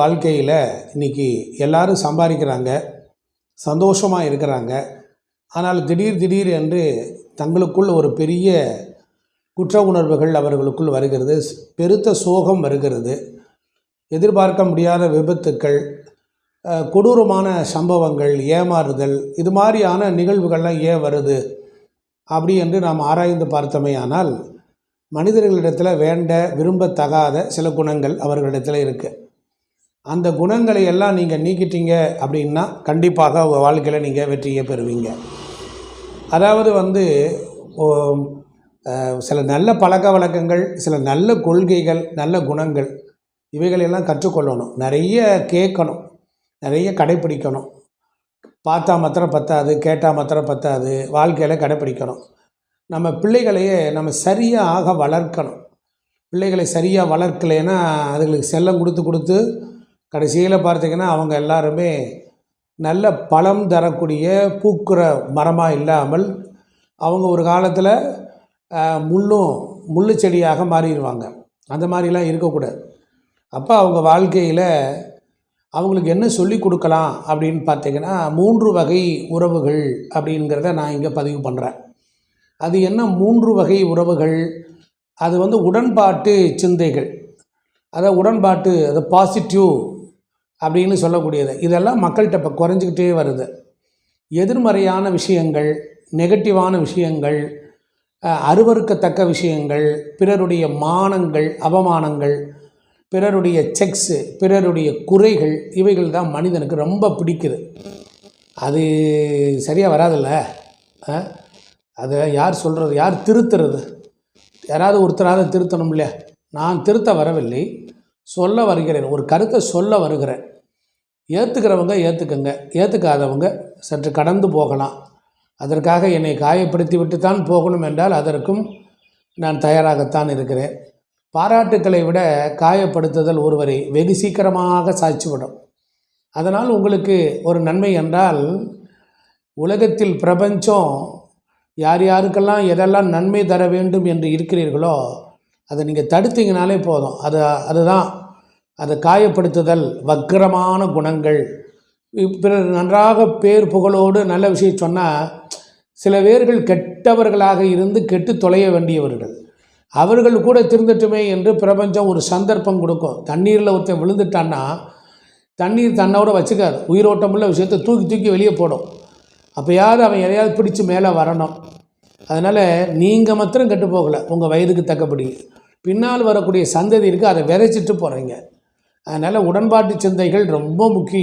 வாழ்க்கையில் இன்றைக்கி எல்லாரும் சம்பாதிக்கிறாங்க சந்தோஷமாக இருக்கிறாங்க. ஆனால் திடீர் திடீர் என்று தங்களுக்குள் ஒரு பெரிய குற்ற உணர்வுகள் அவர்களுக்குள் வருகிறது. பெருத்த சோகம் வருகிறது. எதிர்பார்க்க முடியாத விபத்துக்கள் கொடூரமான சம்பவங்கள் ஏமாறுதல் இது மாதிரியான நிகழ்வுகள்லாம் ஏன் வருது? அப்படி என்று நாம் ஆராய்ந்து பார்த்தோமேயானால் மனிதர்களிடத்தில் வேண்ட விரும்பத்தகாத சில குணங்கள் அவர்களிடத்தில் இருக்குது அந்த குணங்களை எல்லாம் நீங்கள் நீக்கிட்டீங்க அப்படின்னா கண்டிப்பாக உங்கள் வாழ்க்கையில் நீங்கள் வெற்றியை பெறுவீங்க. அதாவது வந்து சில நல்ல பழக்க வழக்கங்கள் சில நல்ல கொள்கைகள் நல்ல குணங்கள் இவைகளெல்லாம் கற்றுக்கொள்ளணும். நிறைய கேட்கணும். நிறைய கடைப்பிடிக்கணும். பார்த்தா மாத்திரம் பத்தாது கேட்டால் மாத்திரம் பத்தாது வாழ்க்கையில் கடைப்பிடிக்கணும். நம்ம பிள்ளைகளையே நம்ம சரியாக வளர்க்கணும். பிள்ளைகளை சரியாக வளர்க்கலைன்னா அதுகளுக்கு செல்லம் கொடுத்து கொடுத்து கடைசியில் பார்த்தீங்கன்னா அவங்க எல்லாருமே நல்ல பழம் தரக்கூடிய பூக்குற மரமாக இல்லாமல் அவங்க ஒரு காலத்தில் முள்ளும் முள்ளு செடியாக மாறிடுவாங்க. அந்த மாதிரிலாம் இருக்கக்கூடாது. அப்போ அவங்க வாழ்க்கையில் அவங்களுக்கு என்ன சொல்லி கொடுக்கலாம் அப்படின்னு பார்த்தீங்கன்னா மூன்று வகை உறவுகள் அப்படிங்கிறத நான் இங்கே பதிவு பண்ணுறேன் அது என்ன? மூன்று வகை உறவுகள். அது வந்து உடன்பாட்டு சிந்தைகள். அதை உடன்பாட்டு அது பாசிட்டிவ் அப்படின்னு சொல்லக்கூடியது. இதெல்லாம் மக்கள்கிட்ட இப்போ குறைஞ்சிக்கிட்டே வருது. எதிர்மறையான விஷயங்கள் நெகட்டிவான விஷயங்கள் அருவறுக்கத்தக்க அருவருக்கத்தக்க விஷயங்கள் பிறருடைய மானங்கள் அவமானங்கள் பிறருடைய செக்ஸு பிறருடைய குறைகள் இவைகள் தான் மனிதனுக்கு ரொம்ப பிடிக்குது. அது சரியாக வராதுல்ல? அதை யார் சொல்கிறது யார் திருத்துறது? யாராவது ஒருத்தராவது திருத்தணும் இல்லையா? நான் திருத்த வரவில்லை. சொல்ல வருகிறேன். ஒரு கருத்தை சொல்ல வருகிறேன். ஏற்றுக்கிறவங்க ஏற்றுக்கங்க ஏற்றுக்காதவங்க சற்று கடந்து போகலாம். அதற்காக என்னை காயப்படுத்தி விட்டு தான் போகணும் என்றால் அதற்கும் நான் தயாராகத்தான் இருக்கிறேன். பாராட்டுக்களை விட காயப்படுத்துதல் ஒருவரை வெகு சீக்கிரமாக சாய்ச்சிவிடும் அதனால் உங்களுக்கு ஒரு நன்மை என்றால் உலகத்தில் பிரபஞ்சம் யார் யாருக்கெல்லாம் எதெல்லாம் நன்மை தர வேண்டும் என்று இருக்கிறீர்களோ அதை நீங்கள் தடுத்தீங்கனாலே போதும். அது அதுதான். அதை காயப்படுத்துதல் வக்கிரமான குணங்கள். பிறர் நன்றாக பேர் புகழோடு நல்ல விஷயம் சொன்னால் சில பேர்கள் கெட்டவர்களாக இருந்து கெட்டு தொலைய வேண்டியவர்கள். அவர்கள் கூட திருந்தட்டுமே என்று பிரபஞ்சம் ஒரு சந்தர்ப்பம் கொடுக்கும். தண்ணீரில் ஒருத்தன் விழுந்துட்டான்னா தண்ணீர் தன்னோட வச்சுக்காது. உயிரோட்டமுள்ள விஷயத்தை தூக்கி தூக்கி வெளியே போடும். அப்போயாவது அவன் எதையாவது பிடிச்சி மேலே வரணும். அதனால் நீங்கள் மாத்திரம் கெட்டு போகலை. உங்கள் வயதுக்கு தக்கபடி. பின்னால் வரக்கூடிய சந்ததி இருக்குது அதை விதைச்சிட்டு போகிறீங்க அதனால் உடன்பாட்டு சந்தைகள் ரொம்ப முக்கியம்.